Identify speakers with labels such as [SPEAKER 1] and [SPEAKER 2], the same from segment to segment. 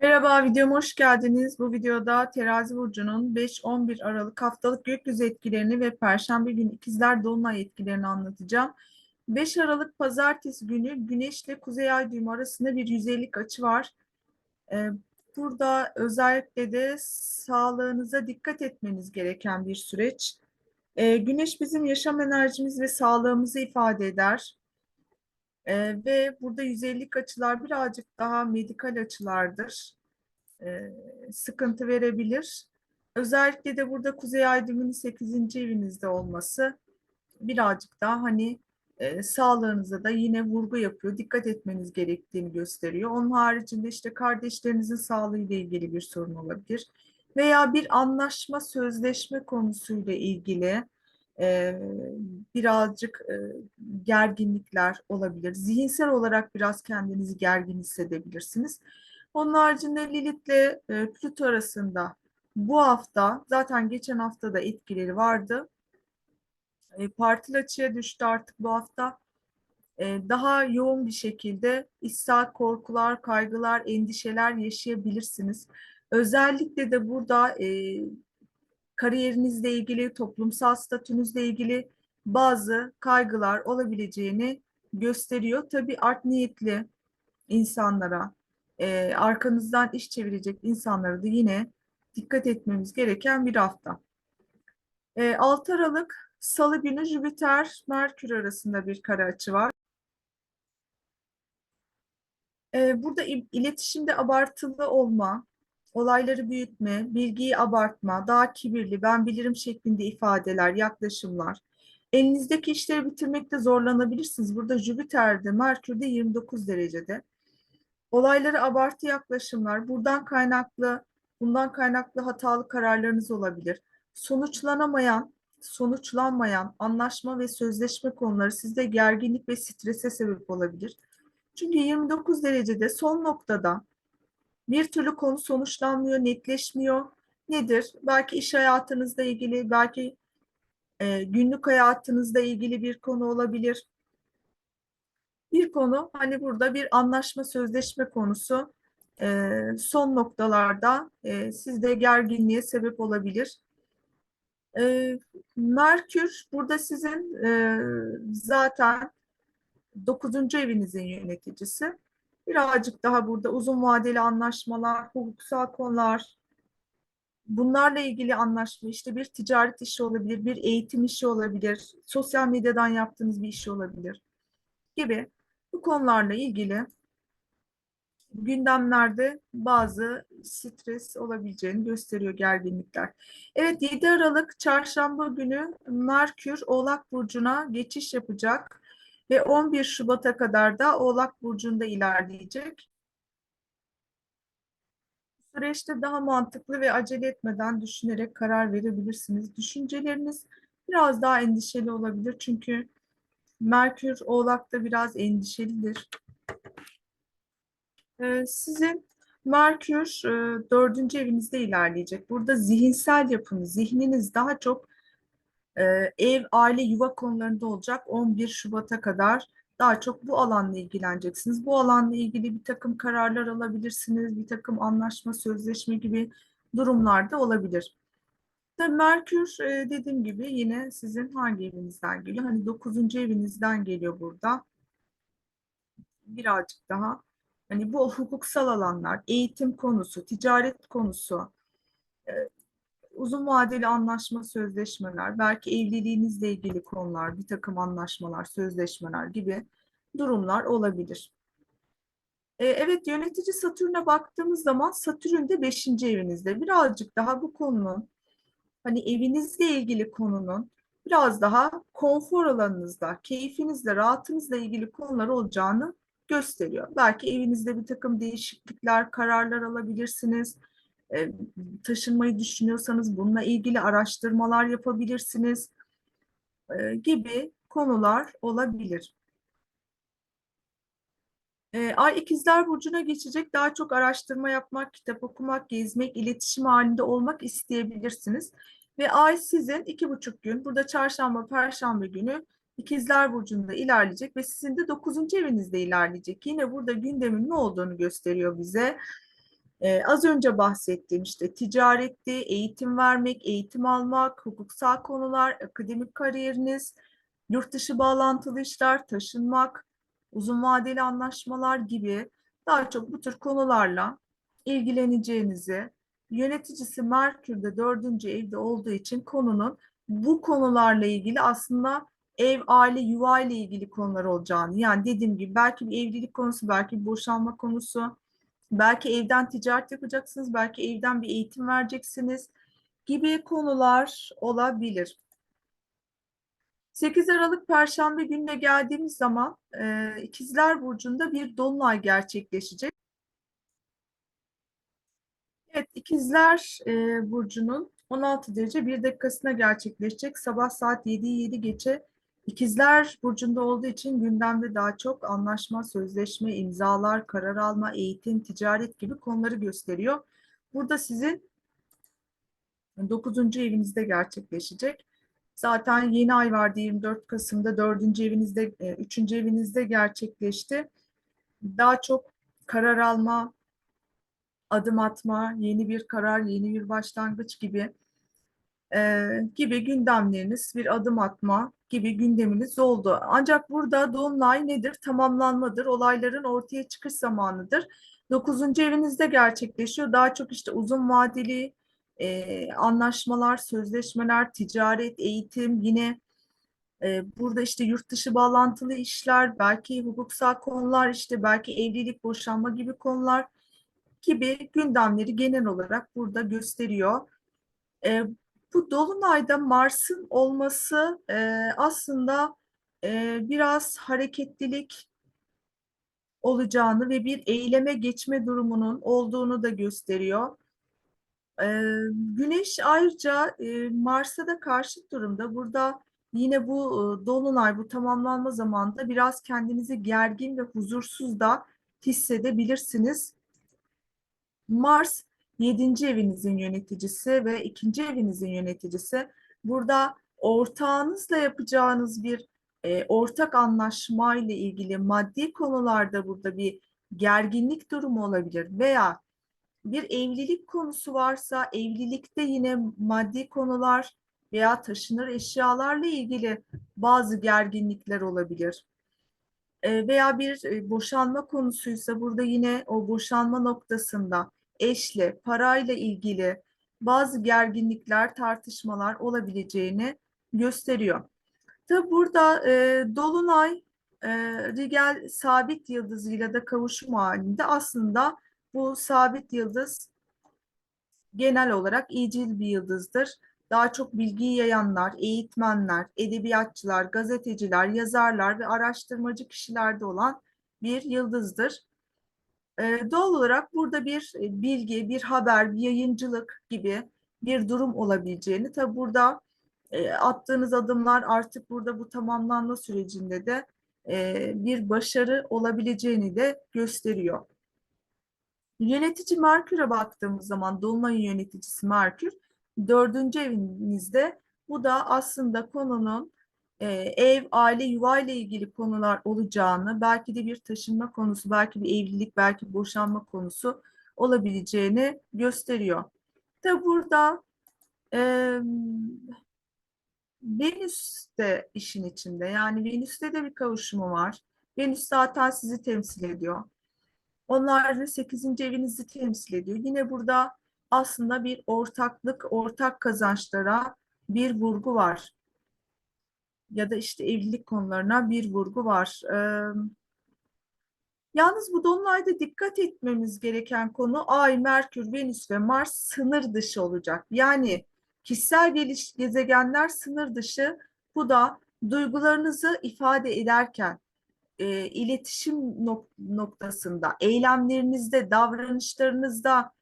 [SPEAKER 1] Merhaba, videoma hoş geldiniz. Bu videoda Terazi Burcu'nun 5-11 Aralık haftalık gökyüzü etkilerini ve Perşembe günü ikizler Dolunay etkilerini anlatacağım. 5 Aralık Pazartesi günü Güneş ile Kuzey Ay düğümü arasında bir 150'lik açı var. Ee, burada özellikle de sağlığınıza dikkat etmeniz gereken bir süreç. Ee, Güneş bizim yaşam enerjimiz ve sağlığımızı ifade eder. Ee, ve burada 150'lik açılar birazcık daha medikal açılardır. Ee, sıkıntı verebilir. Özellikle de burada Kuzey Ay düğümünün 8. evinizde olması birazcık daha hani e, sağlığınıza da yine vurgu yapıyor. Dikkat etmeniz gerektiğini gösteriyor. Onun haricinde işte kardeşlerinizin sağlığıyla ilgili bir sorun olabilir. Veya bir anlaşma, sözleşme konusuyla ilgili e, birazcık e, gerginlikler olabilir. Zihinsel olarak biraz kendinizi gergin hissedebilirsiniz. Onun haricinde Lilith'le e, Plüto arasında bu hafta zaten geçen hafta da etkileri vardı. E, partil açıya düştü artık bu hafta. E, daha yoğun bir şekilde içsel korkular, kaygılar, endişeler yaşayabilirsiniz. Özellikle de burada e, kariyerinizle ilgili, toplumsal statünüzle ilgili bazı kaygılar olabileceğini gösteriyor. Tabii art niyetli insanlara, e, arkanızdan iş çevirecek insanlara da yine dikkat etmemiz gereken bir hafta. E, 6 Aralık Salı günü Jüpiter Merkür arasında bir kare açı var. E, burada iletişimde abartılı olma, olayları büyütme, bilgiyi abartma, daha kibirli, ben bilirim şeklinde ifadeler, yaklaşımlar. Elinizdeki işleri bitirmekte zorlanabilirsiniz. Burada Jüpiter'de, Merkür'de 29 derecede. Olaylara abartı yaklaşımlar, buradan kaynaklı, bundan kaynaklı hatalı kararlarınız olabilir. Sonuçlanamayan, sonuçlanmayan anlaşma ve sözleşme konuları sizde gerginlik ve strese sebep olabilir. Çünkü 29 derecede son noktada bir türlü konu sonuçlanmıyor, netleşmiyor. Nedir? Belki iş hayatınızla ilgili, belki e, günlük hayatınızla ilgili bir konu olabilir. Bir konu hani burada bir anlaşma, sözleşme konusu e, son noktalarda e, sizde gerginliğe sebep olabilir. E, Merkür burada sizin e, zaten dokuzuncu evinizin yöneticisi. Birazcık daha burada uzun vadeli anlaşmalar, hukuksal konular, bunlarla ilgili anlaşma işte bir ticaret işi olabilir, bir eğitim işi olabilir, sosyal medyadan yaptığınız bir iş olabilir gibi bu konularla ilgili gündemlerde bazı stres olabileceğini gösteriyor gerginlikler. Evet 7 Aralık çarşamba günü Merkür Oğlak Burcu'na geçiş yapacak ve 11 Şubat'a kadar da Oğlak Burcu'nda ilerleyecek. Süreçte daha mantıklı ve acele etmeden düşünerek karar verebilirsiniz. Düşünceleriniz biraz daha endişeli olabilir çünkü Merkür Oğlak'ta biraz endişelidir. Ee, sizin Merkür e, dördüncü evinizde ilerleyecek. Burada zihinsel yapınız, zihniniz daha çok ev, aile, yuva konularında olacak 11 Şubat'a kadar daha çok bu alanla ilgileneceksiniz. Bu alanla ilgili bir takım kararlar alabilirsiniz, bir takım anlaşma, sözleşme gibi durumlarda olabilir. Tabii Merkür e, dediğim gibi yine sizin hangi evinizden geliyor? Hani 9. evinizden geliyor burada. Birazcık daha hani bu hukuksal alanlar, eğitim konusu, ticaret konusu, e, uzun vadeli anlaşma, sözleşmeler, belki evliliğinizle ilgili konular, bir takım anlaşmalar, sözleşmeler gibi durumlar olabilir. E, evet yönetici Satürn'e baktığımız zaman Satürn de 5. evinizde. Birazcık daha bu konunun hani evinizle ilgili konunun biraz daha konfor alanınızda, keyfinizle, rahatınızla ilgili konular olacağını gösteriyor. Belki evinizde bir takım değişiklikler, kararlar alabilirsiniz. E, taşınmayı düşünüyorsanız bununla ilgili araştırmalar yapabilirsiniz e, gibi konular olabilir. E, Ay ikizler burcuna geçecek daha çok araştırma yapmak, kitap okumak, gezmek, iletişim halinde olmak isteyebilirsiniz. Ve Ay sizin iki buçuk gün, burada çarşamba, perşembe günü ikizler burcunda ilerleyecek ve sizin de dokuzuncu evinizde ilerleyecek. Yine burada gündemin ne olduğunu gösteriyor bize. Ee, az önce bahsettiğim işte ticaretti, eğitim vermek, eğitim almak, hukuksal konular, akademik kariyeriniz, yurt dışı bağlantılı işler, taşınmak, uzun vadeli anlaşmalar gibi daha çok bu tür konularla ilgileneceğinizi, yöneticisi Merkür'de dördüncü evde olduğu için konunun bu konularla ilgili aslında ev, aile, yuva ile ilgili konular olacağını, yani dediğim gibi belki bir evlilik konusu, belki bir boşanma konusu, belki evden ticaret yapacaksınız, belki evden bir eğitim vereceksiniz gibi konular olabilir. 8 Aralık Perşembe gününe geldiğimiz zaman e, İkizler Burcu'nda bir dolunay gerçekleşecek. Evet, İkizler e, Burcu'nun 16 derece 1 dakikasına gerçekleşecek. Sabah saat 7'yi 7 geçe İkizler Burcu'nda olduğu için gündemde daha çok anlaşma, sözleşme, imzalar, karar alma, eğitim, ticaret gibi konuları gösteriyor. Burada sizin 9. evinizde gerçekleşecek. Zaten yeni ay vardı 24 Kasım'da 4. evinizde, 3. evinizde gerçekleşti. Daha çok karar alma, adım atma, yeni bir karar, yeni bir başlangıç gibi e, gibi gündemleriniz, bir adım atma gibi gündeminiz oldu. Ancak burada dolunay nedir? Tamamlanmadır, olayların ortaya çıkış zamanıdır. Dokuzuncu evinizde gerçekleşiyor. Daha çok işte uzun vadeli e, anlaşmalar, sözleşmeler, ticaret, eğitim, yine e, burada işte yurt dışı bağlantılı işler, belki hukuksal konular, işte belki evlilik, boşanma gibi konular gibi gündemleri genel olarak burada gösteriyor. E, bu dolunayda Mars'ın olması e, aslında e, biraz hareketlilik olacağını ve bir eyleme geçme durumunun olduğunu da gösteriyor. E, Güneş ayrıca e, Mars'a da karşıt durumda. Burada yine bu e, dolunay, bu tamamlanma zamanında biraz kendinizi gergin ve huzursuz da hissedebilirsiniz. Mars 7. evinizin yöneticisi ve 2. evinizin yöneticisi. Burada ortağınızla yapacağınız bir e, ortak anlaşma ile ilgili maddi konularda burada bir gerginlik durumu olabilir veya bir evlilik konusu varsa evlilikte yine maddi konular veya taşınır eşyalarla ilgili bazı gerginlikler olabilir. E, veya bir e, boşanma konusuysa burada yine o boşanma noktasında eşle, parayla ilgili bazı gerginlikler, tartışmalar olabileceğini gösteriyor. Tabi burada e, Dolunay e, Rigel sabit yıldızıyla da kavuşum halinde aslında bu sabit yıldız genel olarak iyicil bir yıldızdır. Daha çok bilgiyi yayanlar, eğitmenler, edebiyatçılar, gazeteciler, yazarlar ve araştırmacı kişilerde olan bir yıldızdır. Doğal olarak burada bir bilgi, bir haber, bir yayıncılık gibi bir durum olabileceğini, tabi burada attığınız adımlar artık burada bu tamamlanma sürecinde de bir başarı olabileceğini de gösteriyor. Yönetici Merkür'e baktığımız zaman Dolunay'ın yöneticisi Merkür dördüncü evinizde bu da aslında konunun e, ev, aile, yuva ile ilgili konular olacağını, belki de bir taşınma konusu, belki bir evlilik, belki boşanma konusu olabileceğini gösteriyor. Tabi burada e, Venüs de işin içinde. Yani Venüs'te de bir kavuşumu var. Venüs zaten sizi temsil ediyor. Onlar da 8. evinizi temsil ediyor. Yine burada aslında bir ortaklık, ortak kazançlara bir vurgu var. Ya da işte evlilik konularına bir vurgu var. Yalnız bu dolunayda dikkat etmemiz gereken konu Ay, Merkür, Venüs ve Mars sınır dışı olacak. Yani kişisel geliş gezegenler sınır dışı. Bu da duygularınızı ifade ederken e, iletişim nok noktasında, eylemlerinizde, davranışlarınızda,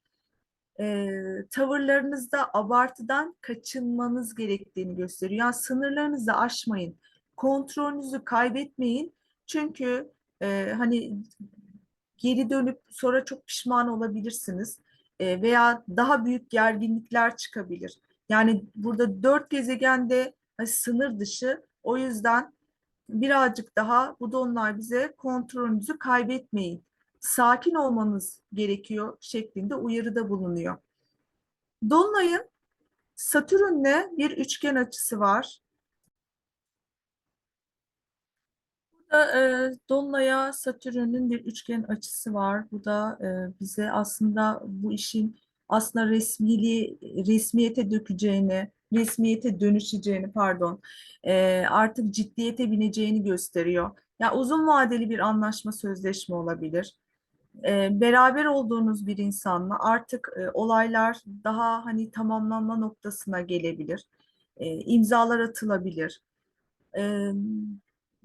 [SPEAKER 1] e, tavırlarınızda abartıdan kaçınmanız gerektiğini gösteriyor. Yani sınırlarınızı aşmayın, kontrolünüzü kaybetmeyin. Çünkü e, hani geri dönüp sonra çok pişman olabilirsiniz e, veya daha büyük gerginlikler çıkabilir. Yani burada dört gezegende hani sınır dışı. O yüzden birazcık daha bu donlar bize kontrolünüzü kaybetmeyin. Sakin olmanız gerekiyor şeklinde uyarıda bulunuyor. Dolunay'ın Satürn'le bir üçgen açısı var. Burada e, Dolunay'a Satürn'ün bir üçgen açısı var. Bu da e, bize aslında bu işin aslında resmiliği, resmiyete dökeceğini, resmiyete dönüşeceğini pardon, e, artık ciddiyete bineceğini gösteriyor. Ya uzun vadeli bir anlaşma, sözleşme olabilir. E, beraber olduğunuz bir insanla artık e, olaylar daha hani tamamlanma noktasına gelebilir. E, imzalar atılabilir. E,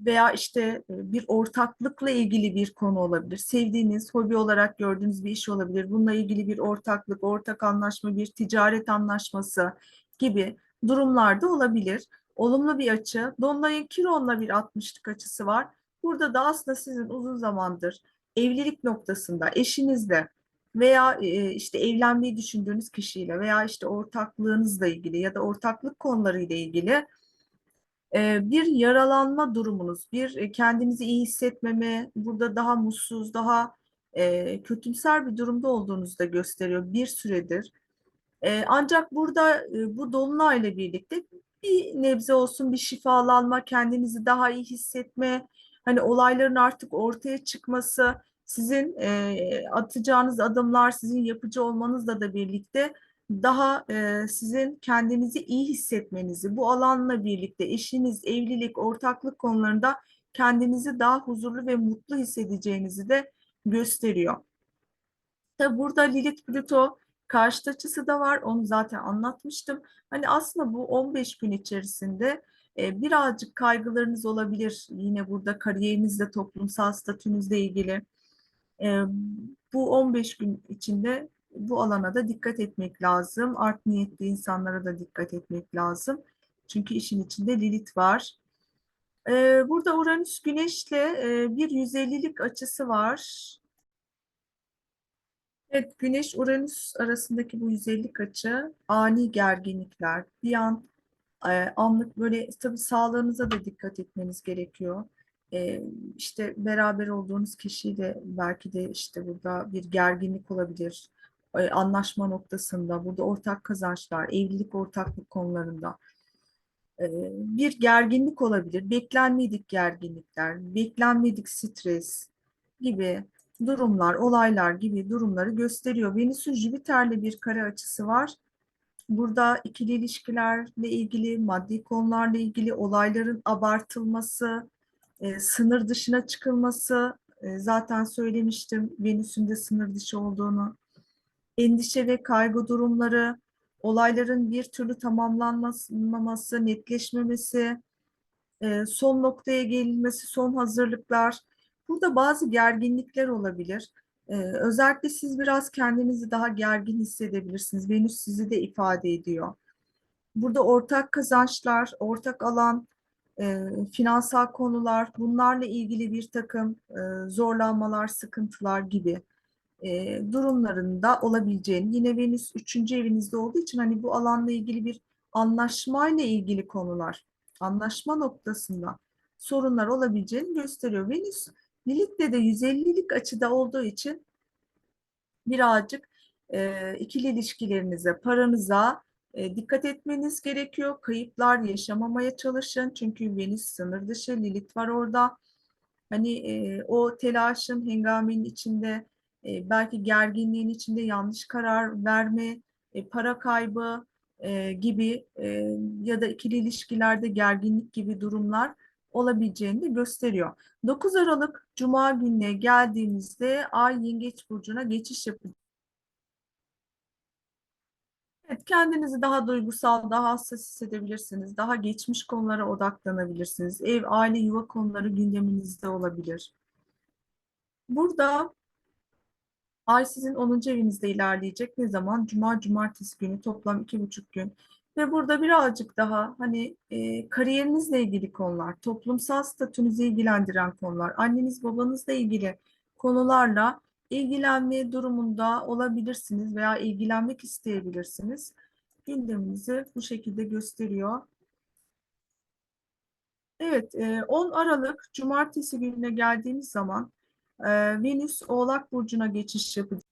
[SPEAKER 1] veya işte e, bir ortaklıkla ilgili bir konu olabilir. Sevdiğiniz, hobi olarak gördüğünüz bir iş olabilir. Bununla ilgili bir ortaklık, ortak anlaşma, bir ticaret anlaşması gibi durumlarda olabilir. Olumlu bir açı. Dolunay'ın Kiron'la bir 60'lık açısı var. Burada da aslında sizin uzun zamandır evlilik noktasında eşinizle veya e, işte evlenmeyi düşündüğünüz kişiyle veya işte ortaklığınızla ilgili ya da ortaklık konularıyla ilgili e, bir yaralanma durumunuz, bir e, kendinizi iyi hissetmeme, burada daha mutsuz, daha kötümser bir durumda olduğunuzu da gösteriyor bir süredir. Ancak burada e, bu dolunayla birlikte bir nebze olsun bir şifalanma, kendinizi daha iyi hissetme, hani olayların artık ortaya çıkması, sizin e, atacağınız adımlar, sizin yapıcı olmanızla da birlikte daha e, sizin kendinizi iyi hissetmenizi, bu alanla birlikte eşiniz, evlilik, ortaklık konularında kendinizi daha huzurlu ve mutlu hissedeceğinizi de gösteriyor. Tabi burada Lilith Plüto karşıt açısı da var. Onu zaten anlatmıştım. Hani aslında bu 15 gün içerisinde birazcık kaygılarınız olabilir. Yine burada kariyerinizle, toplumsal statünüzle ilgili. Bu 15 gün içinde bu alana da dikkat etmek lazım. Art niyetli insanlara da dikkat etmek lazım. Çünkü işin içinde Lilith var. Burada Uranüs Güneş'le e, bir 150'lik açısı var. Evet, Güneş Uranüs arasındaki bu 150'lik açı ani gerginlikler, bir an anlık böyle tabii sağlığınıza da dikkat etmeniz gerekiyor. E, işte beraber olduğunuz kişiyle belki de işte burada bir gerginlik olabilir e, anlaşma noktasında, burada ortak kazançlar, evlilik ortaklık konularında e, bir gerginlik olabilir. Beklenmedik gerginlikler, beklenmedik stres gibi durumlar, olaylar gibi durumları gösteriyor. Venüs'ün Jüpiter'le bir kare açısı var. Burada ikili ilişkilerle ilgili, maddi konularla ilgili olayların abartılması, e, sınır dışına çıkılması, e, zaten söylemiştim Venüs'ün de sınır dışı olduğunu endişe ve kaygı durumları, olayların bir türlü tamamlanmaması, netleşmemesi, e, son noktaya gelinmesi, son hazırlıklar. Burada bazı gerginlikler olabilir. E, özellikle siz biraz kendinizi daha gergin hissedebilirsiniz. Venüs sizi de ifade ediyor. Burada ortak kazançlar, ortak alan, e, finansal konular, bunlarla ilgili bir takım zorlanmalar, sıkıntılar gibi e, durumlarında olabileceğini, yine Venüs üçüncü evinizde olduğu için hani bu alanla ilgili bir anlaşmayla ilgili konular, anlaşma noktasında sorunlar olabileceğini gösteriyor. Venüs Lilith'te de 150'lik açıda olduğu için birazcık e, ikili ilişkilerinize, paranıza e, dikkat etmeniz gerekiyor. Kayıplar yaşamamaya çalışın. Çünkü Venüs sınır dışı, Lilith var orada. Hani e, o telaşın, hengamenin içinde e, belki gerginliğin içinde yanlış karar verme, e, para kaybı e, gibi e, ya da ikili ilişkilerde gerginlik gibi durumlar olabileceğini de gösteriyor. 9 Aralık Cuma gününe geldiğimizde Ay Yengeç Burcu'na geçiş yapacak. Evet, kendinizi daha duygusal, daha hassas hissedebilirsiniz. Daha geçmiş konulara odaklanabilirsiniz. Ev, aile, yuva konuları gündeminizde olabilir. Burada Ay sizin 10. evinizde ilerleyecek. Ne zaman? Cuma, cumartesi günü toplam iki buçuk gün. Ve burada birazcık daha hani e, kariyerinizle ilgili konular, toplumsal statünüzü ilgilendiren konular, anneniz babanızla ilgili konularla ilgilenme durumunda olabilirsiniz veya ilgilenmek isteyebilirsiniz. Gündeminizi bu şekilde gösteriyor. Evet, 10 Aralık Cumartesi gününe geldiğimiz zaman Venüs Oğlak Burcu'na geçiş yapacak.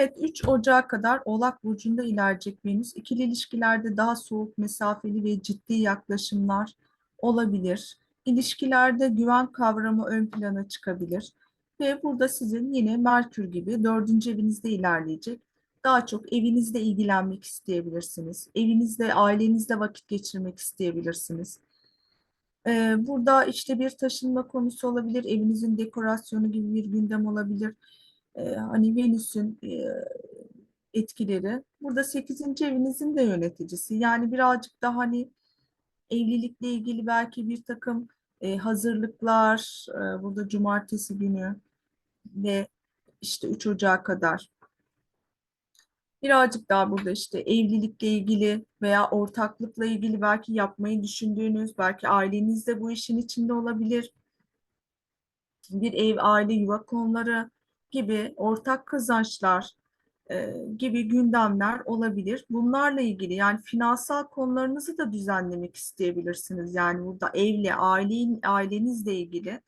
[SPEAKER 1] Evet, 3 Ocağı kadar Oğlak Burcu'nda ilerleyecek Venüs. İkili ilişkilerde daha soğuk, mesafeli ve ciddi yaklaşımlar olabilir. İlişkilerde güven kavramı ön plana çıkabilir. Ve burada sizin yine Merkür gibi dördüncü evinizde ilerleyecek. Daha çok evinizde ilgilenmek isteyebilirsiniz. Evinizde, ailenizle vakit geçirmek isteyebilirsiniz. Ee, burada işte bir taşınma konusu olabilir, evinizin dekorasyonu gibi bir gündem olabilir. Ee, hani Venüs'ün e, etkileri. Burada 8. evinizin de yöneticisi. Yani birazcık da hani evlilikle ilgili belki bir takım e, hazırlıklar, e, burada cumartesi günü ve işte 3 Ocağı kadar. Birazcık daha burada işte evlilikle ilgili veya ortaklıkla ilgili belki yapmayı düşündüğünüz, belki aileniz de bu işin içinde olabilir. Bir ev, aile, yuva konuları gibi ortak kazançlar e, gibi gündemler olabilir. Bunlarla ilgili yani finansal konularınızı da düzenlemek isteyebilirsiniz. Yani burada evle, ailenin, ailenizle ilgili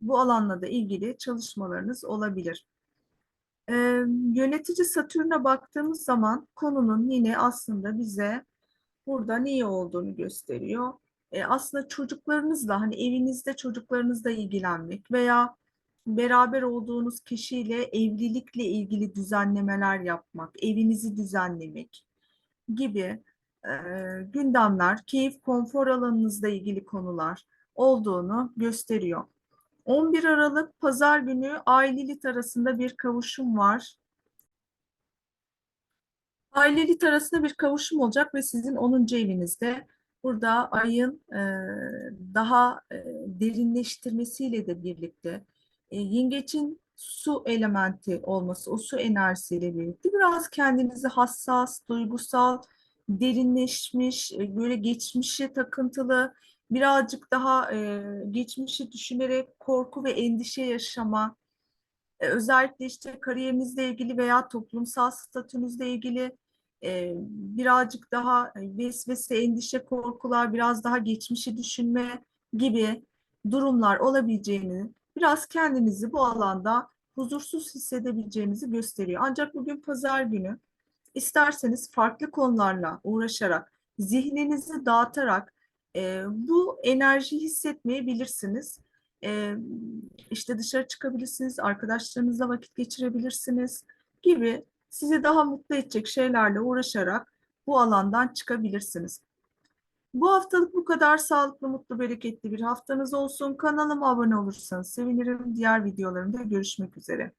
[SPEAKER 1] bu alanla da ilgili çalışmalarınız olabilir. Ee, yönetici Satürn'e baktığımız zaman konunun yine aslında bize burada neyi olduğunu gösteriyor. Ee, aslında çocuklarınızla hani evinizde çocuklarınızla ilgilenmek veya beraber olduğunuz kişiyle evlilikle ilgili düzenlemeler yapmak, evinizi düzenlemek gibi e, gündemler, keyif, konfor alanınızla ilgili konular olduğunu gösteriyor. 11 Aralık Pazar günü ailelit arasında bir kavuşum var. Ailelit arasında bir kavuşum olacak ve sizin 10. evinizde burada ayın e, daha e, derinleştirmesiyle de birlikte e, yengeçin su elementi olması, o su enerjisiyle birlikte biraz kendinizi hassas, duygusal, derinleşmiş, e, böyle geçmişe takıntılı, birazcık daha e, geçmişi düşünerek korku ve endişe yaşama, e, özellikle işte kariyerinizle ilgili veya toplumsal statünüzle ilgili e, birazcık daha e, vesvese, endişe, korkular, biraz daha geçmişi düşünme gibi durumlar olabileceğini, biraz kendinizi bu alanda huzursuz hissedebileceğinizi gösteriyor. Ancak bugün pazar günü isterseniz farklı konularla uğraşarak, zihninizi dağıtarak e, bu enerjiyi hissetmeyebilirsiniz. E, işte dışarı çıkabilirsiniz, arkadaşlarınızla vakit geçirebilirsiniz gibi sizi daha mutlu edecek şeylerle uğraşarak bu alandan çıkabilirsiniz. Bu haftalık bu kadar sağlıklı, mutlu, bereketli bir haftanız olsun. Kanalıma abone olursanız sevinirim. Diğer videolarımda görüşmek üzere.